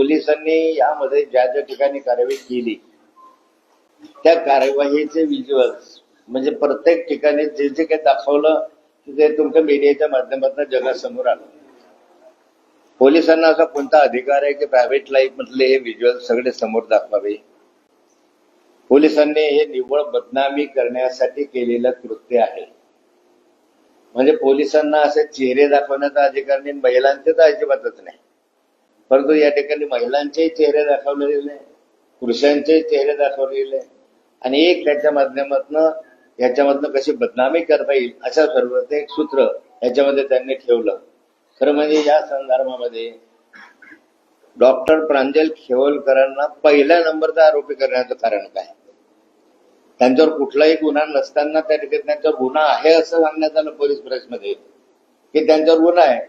पोलिसांनी यामध्ये ज्या ज्या ठिकाणी कारवाई केली त्या कार्यवाहीचे व्हिज्युअल्स म्हणजे प्रत्येक ठिकाणी जे जे काही दाखवलं ते तुमच्या मीडियाच्या माध्यमातून जगासमोर आलं. पोलिसांना असा कोणता अधिकार आहे की प्रायव्हेट लाईफ मधले हे व्हिज्युअल सगळे समोर दाखवावे? पोलिसांनी हे निव्वळ बदनामी करण्यासाठी केलेलं कृत्य आहे. म्हणजे पोलिसांना असे चेहरे दाखवण्याचा अधिकार नाही महिलांचे तर अजिबातच नाही. परंतु या ठिकाणी महिलांचेही चेहरे दाखवलेले पुरुषांचेही चेहरे दाखवलेले. आणि एक त्याच्या माध्यमातनं याच्यामधनं कशी बदनामी करता येईल अशा सर्व एक सूत्र याच्यामध्ये त्यांनी ठेवलं. खरं म्हणजे या संदर्भामध्ये डॉक्टर प्रांजल खेवलकरांना पहिल्या नंबरचा आरोपी करण्याचं कारण काय? त्यांच्यावर कुठलाही गुन्हा नसताना त्या ठिकाणी त्यांच्यावर गुन्हा आहे असं सांगण्यात आलं पोलीस प्रेसमध्ये की त्यांच्यावर गुन्हा आहे.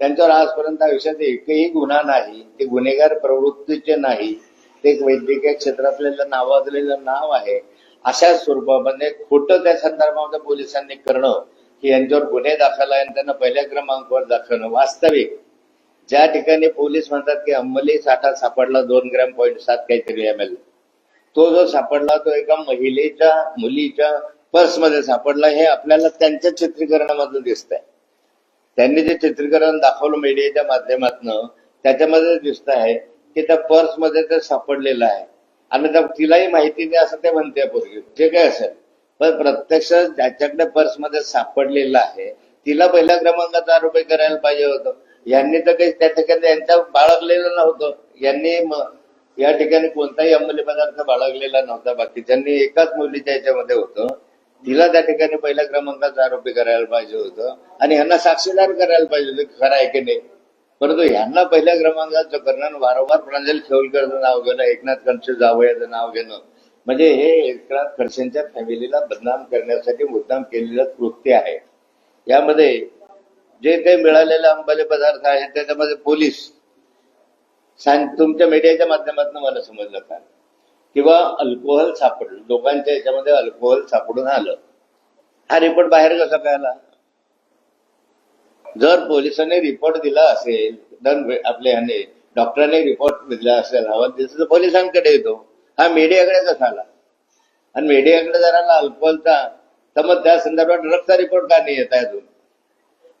त्यांच्यावर आजपर्यंत आयुष्यात एकही गुन्हा नाही ते गुन्हेगार प्रवृत्तीचे नाही ते एक वैद्यकीय क्षेत्रातलेलं नावाजलेलं नाव आहे अशा स्वरूपामध्ये खोटं त्या संदर्भामध्ये पोलिसांनी करणं की यांच्यावर गुन्हे दाखल आहे आणि त्यांना पहिल्या क्रमांकावर दाखवणं वास्तविक. ज्या ठिकाणी पोलीस म्हणतात की अंमली साठा सापडला दोन ग्रॅम पॉईंट सात काहीतरी एम एल तो जो सापडला तो एका महिलेच्या मुलीच्या पर्समध्ये सापडला हे आपल्याला त्यांच्या चित्रीकरणामधून दिसत आहे त्यांनी जे चित्रीकरण दाखवलं मीडियाच्या माध्यमातून त्याच्यामध्ये दिसत आहे की त्या पर्समध्ये ते सापडलेलं आहे. आणि त्या तिलाही माहिती नाही असं ते म्हणते पूर्वी जे काय असेल. पण प्रत्यक्ष ज्याच्याकडे पर्समध्ये सापडलेलं आहे तिला पहिल्या क्रमांकाचा आरोपी करायला पाहिजे होतं. यांनी तर काही त्या ठिकाणी यांच्या बाळगलेलं नव्हतं. यांनी या ठिकाणी कोणताही अंमली पदार्थ बाळगलेला नव्हता. बाकीच्यांनी एकाच मुलीच्या याच्यामध्ये होतं तिला त्या ठिकाणी पहिल्या क्रमांकाचा आरोपी करायला पाहिजे होतं. आणि ह्यांना साक्षीदार करायला पाहिजे होतं खरं आहे की नाही? परंतु ह्यांना पहिल्या क्रमांकाचं करणं वारंवार प्रांजल खेवलकरचं नाव घेणं एकनाथ खडसे जावयाचं नाव घेणं म्हणजे हे एकनाथ खडसेंच्या फॅमिलीला बदनाम करण्यासाठी मुद्दाम केलेलं कृत्य आहे. यामध्ये जे काही मिळालेले अंबाले पदार्थ आहेत त्याच्यामध्ये पोलीस सांग तुमच्या मीडियाच्या माध्यमातून मला समजलं का? किंवा अल्कोहोल सापडलं. लोकांच्या याच्यामध्ये अल्कोहोल सापडून आलं. हा रिपोर्ट बाहेर कसा कळला जर पोलिसांनी रिपोर्ट दिला असेल दन आपल्या ह्याने डॉक्टरांनी रिपोर्ट दिला असेल हवा तर पोलिसांकडे येतो. हा मीडियाकडे कसा आला आणि मीडियाकडे जर आला अल्कोहोलचा तर मग त्या संदर्भात ड्रग्सचा रिपोर्ट का नाही येत आहे अजून?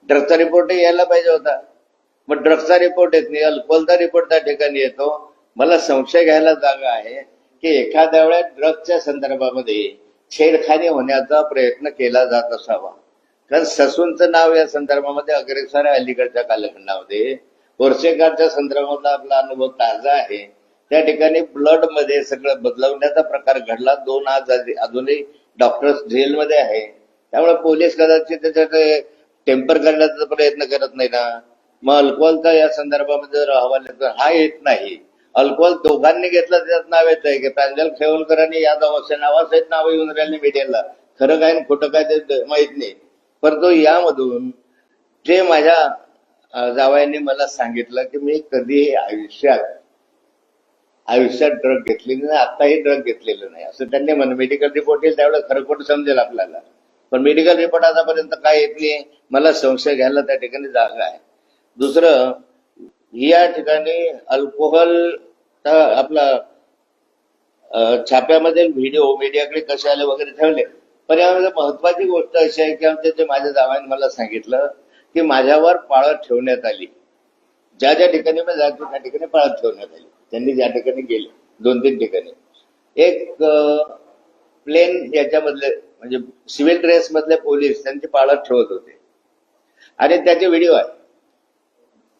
ड्रग्सचा रिपोर्ट यायला पाहिजे होता. मग ड्रग्सचा रिपोर्ट येत नाही अल्कोहोलचा रिपोर्ट त्या ठिकाणी येतो. मला संशय घ्यायला जागा आहे. की एखाद्या वेळेस ड्रगच्या संदर्भामध्ये छेडखानी होण्याचा प्रयत्न केला जात असावा. कारण ससूनचं नाव या संदर्भामध्ये अग्रेसर आहे अलीकडच्या कालखंडामध्ये. वर्षेकारच्या संदर्भातला आपला अनुभव ताजा आहे. त्या ठिकाणी ब्लडमध्ये सगळं बदलवण्याचा प्रकार घडला. दोन आज अजूनही डॉक्टर्स जेलमध्ये आहे. त्यामुळे पोलीस कदाचित त्याच्यात टेम्पर करण्याचा प्रयत्न करत नाही ना. मग अल्कोहोलचा या संदर्भामध्ये जर अहवाल हा येत नाही. अल्कोहोल दोघांनी घेतला त्याच्यात नाव येत आहे की प्रांजल खेवलकरांनी यादव असे नावासहित नाव येऊन राहिले मीडियाला खरं काय खोटं काय ते माहीत नाही. परंतु यामधून जे माझ्या जावयांनी मला सांगितलं की मी कधी आयुष्यात आयुष्यात ड्रग घेतलेली नाही आताही ड्रग घेतलेलं नाही. असं त्यांनी म्हण मेडिकल रिपोर्ट येईल त्यावेळेला खरं खोटं समजेल आपल्याला. पण मेडिकल रिपोर्ट आतापर्यंत काय येत नाही. मला संशय घ्यायला त्या ठिकाणी जागा आहे. दुसरं या ठिकाणी अल्कोहोल आपला छाप्यामध्ये व्हिडिओ मीडियाकडे कसे आले वगैरे ठेवले पण यामध्ये म्हणजे महत्वाची गोष्ट अशी आहे की आमच्या जे माझ्या जावाने मला सांगितलं की माझ्यावर पाळत ठेवण्यात आली. ज्या ज्या ठिकाणी मी जातो त्या ठिकाणी पाळत ठेवण्यात आली. त्यांनी ज्या ठिकाणी गेले दोन तीन ठिकाणी. एक प्लेन याच्यामधले म्हणजे सिव्हिल ड्रेस मधले पोलीस त्यांची पाळत ठेवत होते. आणि त्याचे व्हिडिओ आहे.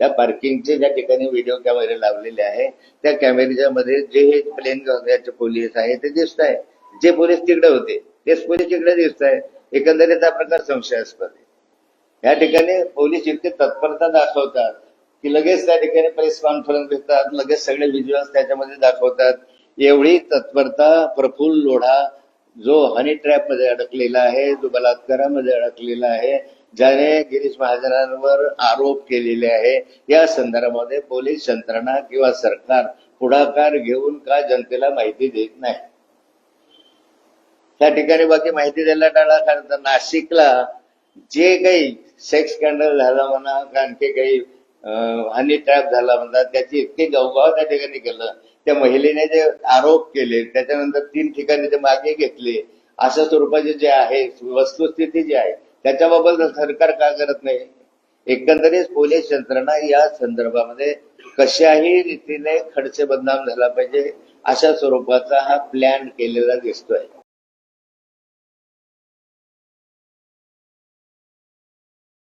त्या पार्किंगचे ज्या ठिकाणी व्हिडिओ कॅमेरे लावलेले आहे त्या कॅमेऱ्याच्या मध्ये जे हे प्लेन याचे पोलीस आहे ते दिसत आहे. जे पोलीस तिकडे होते तेच पोलीस तिकडे दिसत आहे. एकंदरीत हा प्रकार संशयास्पद आहे. या ठिकाणी पोलीस इतके तत्परता दाखवतात की लगेच त्या ठिकाणी प्रेस कॉन्फरन्स घेतात लगेच सगळे व्हिज्युअल्स त्याच्यामध्ये दाखवतात. एवढी तत्परता प्रफुल्ल लोढा जो हनी ट्रॅपमध्ये अडकलेला आहे जो बलात्कारामध्ये अडकलेला आहे ज्याने गिरीश महाजनांवर आरोप केलेले आहे या संदर्भामध्ये पोलीस यंत्रणा किंवा सरकार पुढाकार घेऊन का जनतेला माहिती देत नाही? त्या ठिकाणी बाकी माहिती द्यायला टाळा कारण तर नाशिकला जे काही सेक्स स्कॅन्डल झाला म्हणा आणखी काही हनी ट्रॅप झाला म्हणतात त्याची इतके गवगाव त्या ठिकाणी केलं. त्या महिलेने जे आरोप केले त्याच्यानंतर तीन ठिकाणी ते मागे घेतले. अशा स्वरूपाचे जे आहे वस्तुस्थिती जी आहे त्याच्याबाबत सरकार का करत नाही? एकंदरीत पोलीस यंत्रणा या संदर्भामध्ये कशाही रीतीने खडसे बदनाम झाला पाहिजे अशा स्वरूपाचा हा प्लॅन केलेला दिसतोय.